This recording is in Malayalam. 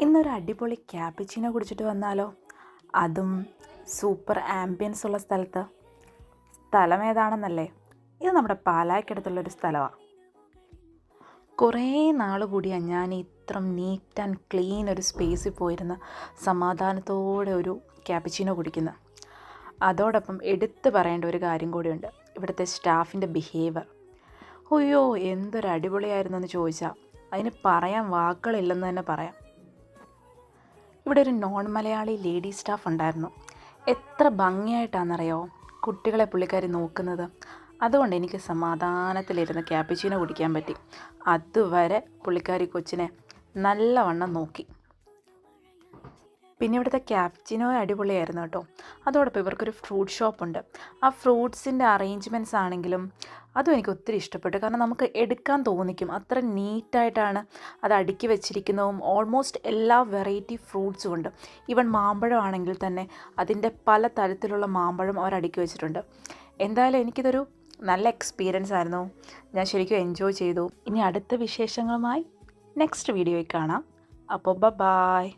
ഇന്നൊരു അടിപൊളി ക്യാപ്പിച്ചിനോ കുടിച്ചിട്ട് വന്നാലോ? അതും സൂപ്പർ ആംബിയൻസ് ഉള്ള സ്ഥലത്ത്. സ്ഥലം ഏതാണെന്നല്ലേ? ഇത് നമ്മുടെ പാലായ്ക്കടുത്തുള്ളൊരു സ്ഥലമാണ് കുറേ നാൾ കൂടിയാണ് ഞാൻ ഇത്ര നീറ്റ് ആൻഡ് ക്ലീൻ ഒരു സ്പേസിൽ പോയിരുന്ന സമാധാനത്തോടെ ഒരു ക്യാപ്പിച്ചിനോ കുടിക്കുന്നത് അതോടൊപ്പം എടുത്തു പറയേണ്ട ഒരു കാര്യം കൂടിയുണ്ട്. ഇവിടുത്തെ സ്റ്റാഫിന്റെ ബിഹേവിയർ. അയ്യോ എന്തൊരു അടിപൊളിയായിരുന്നു എന്ന് ചോദിച്ചാൽ അതിന് പറയാൻ വാക്കുകളില്ലെന്ന് തന്നെ പറയാം. ഇവിടെ ഒരു നോൺ മലയാളി ലേഡി സ്റ്റാഫ് ഉണ്ടായിരുന്നു. എത്ര ഭംഗിയായിട്ടാണെന്നറിയോ? കുട്ടികളെ പുള്ളിക്കാരി നോക്കുന്നത്. അതുകൊണ്ട് എനിക്ക് സമാധാനത്തിലിരുന്ന് ക്യാപ്പിച്ചീനോ കുടിക്കാൻ പറ്റി. അതുവരെ പുള്ളിക്കാരി കൊച്ചിനെ നല്ലവണ്ണം നോക്കി. പിന്നെ ഇവിടുത്തെ ക്യാപ്റ്റിനോ അടിപൊളിയായിരുന്നു കേട്ടോ. അതോടൊപ്പം ഇവർക്കൊരു ഫ്രൂട്ട് ഷോപ്പുണ്ട് ആ ഫ്രൂട്ട്സിന്റെ അറേഞ്ച്മെന്റ്സ് ആണെങ്കിലും അതും എനിക്ക് ഒത്തിരി ഇഷ്ടപ്പെട്ടു. കാരണം നമുക്ക് എടുക്കാൻ തോന്നിക്കും. അത്ര നീറ്റായിട്ടാണ് അത് അടുക്കി വെച്ചിരിക്കുന്നതും ഓൾമോസ്റ്റ് എല്ലാ വെറൈറ്റി ഫ്രൂട്ട്സും ഉണ്ട്. ഈവൻ മാമ്പഴം ആണെങ്കിൽ തന്നെ അതിന്റെ പല തരത്തിലുള്ള മാമ്പഴം അവർ അടുക്കി വെച്ചിട്ടുണ്ട്. എന്തായാലും എനിക്കിതൊരു നല്ല എക്സ്പീരിയൻസ് ആയിരുന്നു. ഞാൻ ശരിക്കും എൻജോയ് ചെയ്തു. ഇനി അടുത്ത വിശേഷങ്ങളുമായി നെക്സ്റ്റ് വീഡിയോയിൽ കാണാം. അപ്പോൾ ബ ബായ്